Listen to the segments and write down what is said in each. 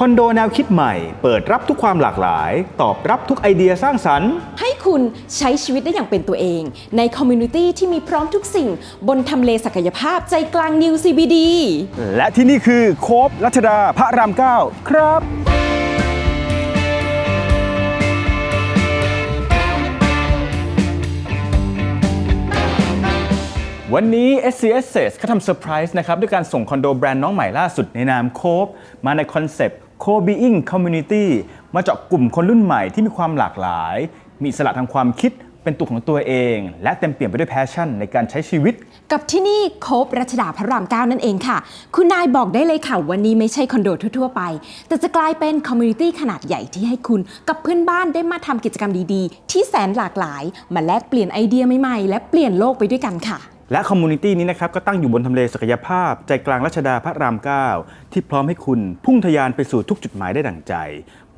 คอนโดแนวคิดใหม่เปิดรับทุกความหลากหลาย ตอบรับทุกไอเดียสร้างสรรค์ ให้คุณใช้ชีวิตได้อย่างเป็นตัวเอง ในคอมมูนิตี้ที่มีพร้อมทุกสิ่ง บนทำเลศักยภาพใจกลางนิว CBD และที่นี่คือโคบรัชดาพระรามเก้าครับวันนี้ SC Assets เขาทำเซอร์ไพรส์นะครับ ด้วยการส่งคอนโดแบรนด์น้องใหม่ล่าสุดในนามโคบมาในคอนเซปต์ Co-being Community มาเจาะกลุ่มคนรุ่นใหม่ที่มีความหลากหลาย มีอิสระทางความคิดเป็นตัวของตัวเอง และเต็มเปี่ยมไปด้วยแพชชั่นในการใช้ชีวิต กับที่นี่โคบรัชดาพระรามเก้านั่นเองค่ะ คุณนายบอกได้เลยค่ะวันนี้ไม่ใช่คอนโดทั่วๆไป แต่จะกลายเป็นคอมมูนิตี้ขนาดใหญ่ที่ให้คุณกับเพื่อนบ้านได้มาทำกิจกรรมดีๆ ที่แสนหลากหลาย มาแลกเปลี่ยนไอเดียใหม่ๆ และเปลี่ยนโลกไปด้วยกันค่ะ และคอมมูนิตี้นี้นะครับก็ตั้งอยู่บนทำเลศักยภาพ ใจกลางรัชดาพระราม 9 ที่พร้อมให้คุณพุ่งทะยานไปสู่ทุกจุดหมายได้ดั่งใจ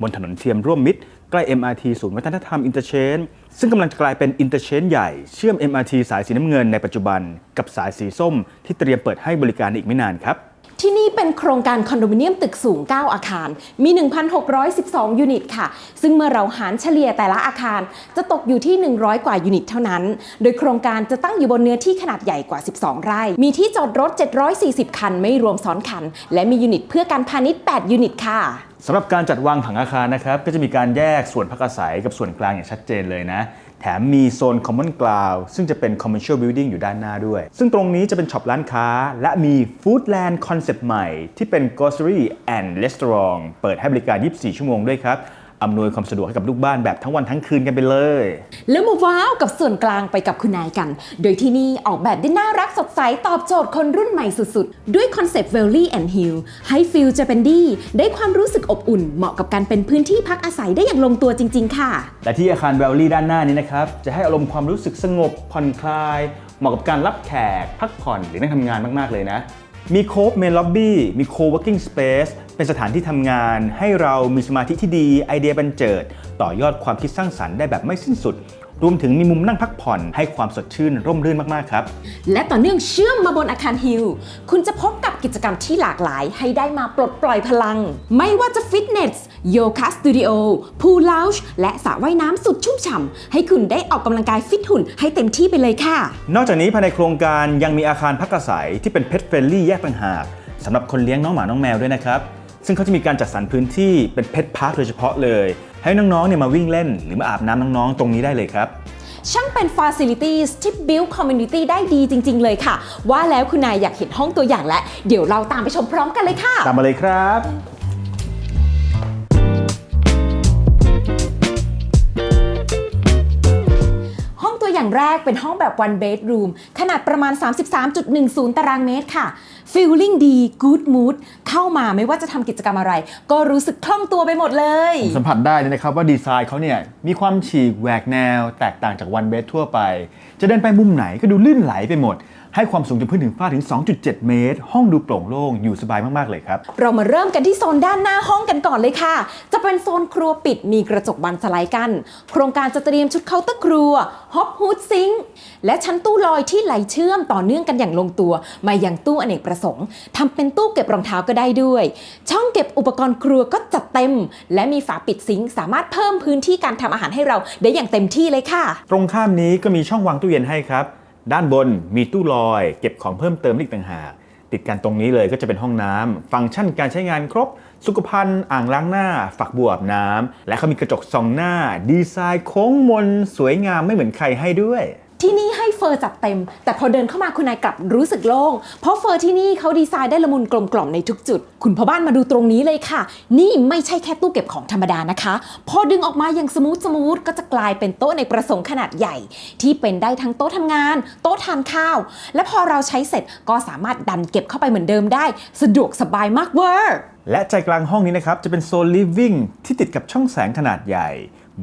บนถนนเทียมร่วมมิตร ใกล้ MRT ศูนย์วัฒนธรรมอินเตอร์เชนซึ่งกำลังจะกลายเป็นอินเตอร์เชนใหญ่เชื่อม MRT สายสีน้ำเงินในปัจจุบัน กับสายสีส้มที่เตรียมเปิดให้บริการอีกไม่นานครับ ที่นี่เป็นโครงการคอนโดมิเนียมตึกสูง 9 อาคาร มี 1,612 ยูนิตค่ะ ซึ่งเมื่อเราหารเฉลี่ยแต่ละอาคาร จะตกอยู่ที่ 100 กว่ายูนิตเท่านั้น โดยโครงการจะตั้งอยู่บนเนื้อที่ขนาดใหญ่กว่า 12 ไร่ มีที่จอดรถ 740 คัน ไม่รวมซ้อนคัน และมียูนิตเพื่อการพาณิชย์ 8 ยูนิตค่ะ สำหรับการจัดวางผังอาคารนะครับก็จะมีการแยกส่วนพักอาศัยกับส่วนกลางอย่างชัดเจนเลยนะ แถมมีโซน Common Ground ซึ่งจะเป็น Commercial Building อยู่ด้านหน้าด้วย ซึ่งตรงนี้จะเป็นช็อปร้านค้า และมี Foodland Concept ใหม่ ที่เป็น Grocery and Restaurant เปิดให้บริการ 24 ชั่วโมงด้วยครับ อำนวยความสะดวกให้กับลูกบ้านแบบทั้งวันทั้งคืนกันไปเลย แล้วมาว้าวกับส่วนกลางไปกับคุณนายกัน โดยที่นี่ออกแบบได้น่ารักสดใสตอบโจทย์คนรุ่นใหม่สุดๆ ด้วยคอนเซปต์ Valley and Hill ให้ฟิลจะเป็นดีได้ความรู้สึกอบอุ่น เหมาะกับการเป็นพื้นที่พักอาศัยได้อย่างลงตัวจริง ๆ ค่ะ และที่อาคารแวลลี่ด้านหน้านี้นะครับจะให้อารมณ์ความรู้สึกสงบผ่อนคลาย เหมาะกับการรับแขกพักผ่อนหรือนั่งทำงานมากๆเลยนะมีโคฟเมนล็อบบี้มีโค working space เป็ นสถานที่ทำงานให้เรามีสมาธิที่ดีไอเดียบันเจิด ต่อยอดความคิดสร้างสรรค์ได้แบบไม่สิ้นสุด รวมถึงมีมุมนั่งพักผ่อนให้ความสดชื่นร่มรื่นมาก ๆ ครับ และต่อเนื่องเชื่อมมาบนอาคารฮิลคุณจะพบกับกิจกรรมที่หลากหลายให้ได้มาปลดปล่อยพลัง ไม่ว่าจะฟิตเนสโยคะสตูดิโอพูลลาวช์และสระว่ายน้ำสุดชุ่มฉ่ำให้คุณได้ออกกำลังกายฟิตหุ่นให้เต็มที่ไปเลยค่ะ นอกจากนี้ภายในโครงการยังมีอาคารพักอาศัยที่เป็น Pet Friendly แยกต่างหากสำหรับคนเลี้ยงน้องหมาน้องแมวด้วยนะครับ ซึ่งเขาจะมีการจัดสรรพื้นที่เป็น Pet Park โดยเฉพาะเลย ให้น้องๆเนี่ยมาวิ่งเล่น หรือมาอาบน้ำน้องๆ ตรงนี้ได้เลยครับ ช่างเป็น Facilities ที่ build community ได้ดีจริง ๆ เลยค่ะ ว่าแล้วคุณนายอยากเห็นห้องตัวอย่างแล้วเดี๋ยวเราตามไปชมพร้อมกันเลยค่ะ ตามมาเลยครับ แรกเป็นห้องแบบ one bedroom ขนาดประมาณ 33.10 ตารางเมตรค่ะ feeling ดี good mood เข้ามาไม่ว่าจะทำกิจกรรมอะไร ก็รู้สึกคล่องตัวไปหมดเลยสัมผัสได้เลยนะครับว่าดีไซน์เขาเนี่ยมีความฉีกแหวกแนว แตกต่างจาก one bed ทั่วไป จะเดินไปมุมไหนก็ดูลื่นไหลไปหมด ให้ความสูงจากพื้นถึงฟ้าถึง 2.7 เมตร ห้องดูโปร่งโล่งอยู่สบายมากๆเลยครับ เรามาเริ่มกันที่โซนด้านหน้าห้องกันก่อนเลยค่ะ จะเป็นโซนครัวปิดมีกระจกบานสไลด์กัน โครงการจะเตรียมชุดเคาน์เตอร์ครัวฮอปฮูดซิงค์และชั้นตู้ลอยที่ไหลเชื่อมต่อเนื่องกันอย่างลงตัว มายังตู้อเนกประสงค์ทำเป็นตู้เก็บรองเท้าก็ได้ด้วย ช่องเก็บอุปกรณ์ครัวก็จัดเต็ม และมีฝาปิดซิงค์สามารถเพิ่มพื้นที่การทำอาหารให้เราได้อย่างเต็มที่เลยค่ะ ตรงข้ามนี้ก็มีช่องวางตู้เย็นให้ครับ ด้านบนมีตู้ลอย เก็บของเพิ่มเติมอีกต่างหากติดกันตรงนี้เลยก็จะเป็นห้องน้ำฟังก์ชันการใช้งานครบ สุขภัณฑ์อ่างล้างหน้า ฝักบัวอาบน้ำและเขามีกระจกส่องหน้า ดีไซน์โค้งมน สวยงามไม่เหมือนใครให้ด้วย ที่นี่ให้เฟอร์จัดเต็ม แต่พอเดินเข้ามาคุณนายกลับรู้สึกโล่ง เพราะเฟอร์ที่นี่เขาดีไซน์ได้ละมุนกลมกล่อมในทุกจุด คุณพ่อบ้านมาดูตรงนี้เลยค่ะ นี่ไม่ใช่แค่ตู้เก็บของธรรมดานะคะ พอดึงออกมาอย่างสมูทสมูทก็จะกลายเป็นโต๊ะในประสงค์ขนาดใหญ่ ที่เป็นได้ทั้งโต๊ะทำงาน โต๊ะทานข้าว และพอเราใช้เสร็จก็สามารถดันเก็บเข้าไปเหมือนเดิมได้ สะดวกสบายมากเวอร์และใจกลางห้องนี้นะครับจะเป็นโซนลิฟวิ่งที่ติดกับช่องแสงขนาดใหญ่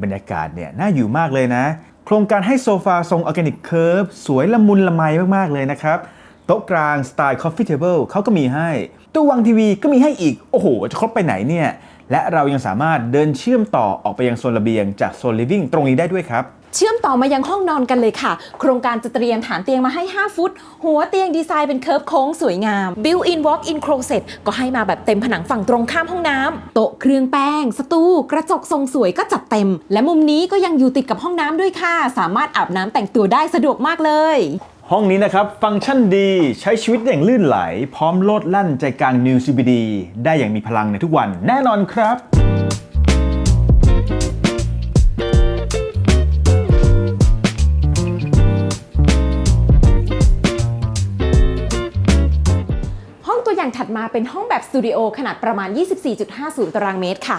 บรรยากาศเนี่ยน่าอยู่มากเลยนะ โครงการให้โซฟาทรงออร์แกนิกเคิร์ฟสวยละมุนละไมมากๆเลยนะครับ โต๊ะกลางสไตล์คอฟฟี่เทเบิลเขาก็มีให้ ตู้วางทีวีก็มีให้อีก โอ้โห จะครบไปไหนเนี่ย และเรายังสามารถเดินเชื่อมต่อออกไปยังโซนระเบียงจากโซนลิฟวิ่งตรงนี้ได้ด้วยครับ เชื่อมต่อมายังห้องนอนกันเลยค่ะ โครงการจะเตรียมฐานเตียงมาให้ 5 ฟุต หัวเตียงดีไซน์เป็นเคิร์ฟโค้งสวยงาม Built-in Walk-in Closet ก็ให้มาแบบเต็มผนังฝั่งตรงข้ามห้องน้ำโต๊ะเครื่องแป้ง สตูกระจกทรงสวยก็จัดเต็ม และมุมนี้ก็ยังอยู่ติดกับห้องน้ำด้วยค่ะ สามารถอาบน้ำแต่งตัวได้สะดวกมากเลยห้องนี้นะครับ ฟังก์ชันดีใช้ชีวิตอย่างลื่นไหล พร้อมโลดแล่นใจกลาง New CBD ได้อย่างมีพลังในทุกวันแน่นอนครับ เป็นห้องแบบสตูดิโอขนาดประมาณ 24.50 ตารางเมตรค่ะ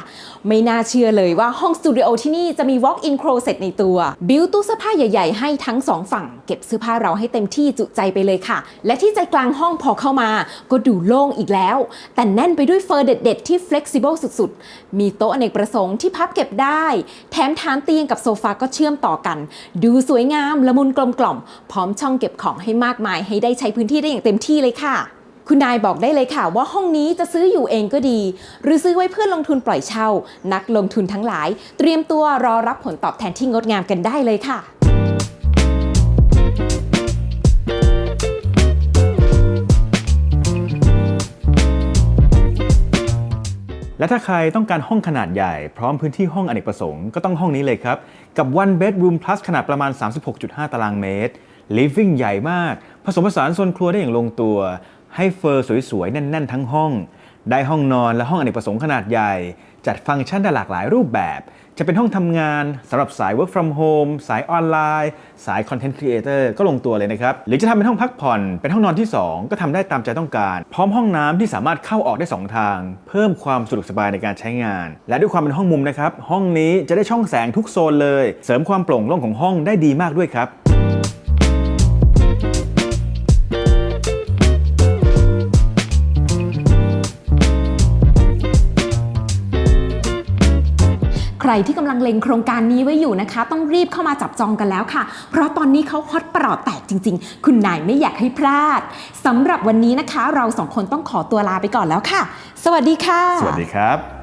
ไม่น่าเชื่อเลยว่าห้องสตูดิโอที่นี่จะมี Walk-in Closet ในตัว บิวตู้เสื้อผ้าใหญ่ ๆ ให้ทั้งสองฝั่ง เก็บเสื้อผ้าเราให้เต็มที่จุใจไปเลยค่ะ และที่ใจกลางห้องพอเข้ามา ก็ดูโล่งอีกแล้ว แต่แน่นไปด้วยเฟอร์เด็ด ๆ ที่ flexible สุด ๆ มีโต๊ะอเนกประสงค์ที่พับเก็บได้ แถมฐานเตียงกับโซฟาก็เชื่อมต่อกัน ดูสวยงามละมุนกลมกล่อม พร้อมช่องเก็บของให้มากมาย ให้ได้ใช้พื้นที่ได้อย่างเต็มที่เลยค่ะ คุณนายบอกได้เลยค่ะว่าห้องนี้จะซื้ออยู่เองก็ดี หรือซื้อไว้เพื่อลงทุนปล่อยเช่า นักลงทุนทั้งหลาย เตรียมตัวรอรับผลตอบแทนที่งดงามกันได้เลยค่ะและถ้าใครต้องการห้องขนาดใหญ่พร้อมพื้นที่ห้องอเนกประสงค์ก็ต้องห้องนี้เลยครับ กับ one bedroom plus ขนาดประมาณ 36.5 ตารางเมตร living ใหญ่มาก ผสมผสานโซนครัวได้อย่างลงตัว ให้เฟอร์สวยๆ แน่นๆ ทั้งห้อง ได้ห้องนอนและห้องอเนกประสงค์ขนาดใหญ่ จัดฟังก์ชันได้หลากหลายรูปแบบ จะเป็นห้องทำงานสำหรับสาย work from home สายออนไลน์ สาย content creator ก็ลงตัวเลยนะครับ หรือจะทำเป็นห้องพักผ่อน เป็นห้องนอนที่ 2 ก็ทำได้ตามใจต้องการ พร้อมห้องน้ำที่สามารถเข้าออกได้ 2 ทาง เพิ่มความสะดวกสบายในการใช้งาน และด้วยความเป็นห้องมุมนะครับ ห้องนี้จะได้ช่องแสงทุกโซนเลย เสริมความโปร่งโล่งของห้องได้ดีมากด้วยครับ รที่กำลังเล็งโครงการนี้ไว้อยู่นะคะ ต้องรีบเข้ามาจับจองกันแล้วค่ะ เพราะตอนนี้เขาฮอตประหลอดแตกจริง ๆ คุณนายไม่อยากให้พลาดสำหรับวันนี้นะคะ เราสองคนต้องขอตัวลาไปก่อนแล้วค่ะ สวัสดีค่ะ สวัสดีครับ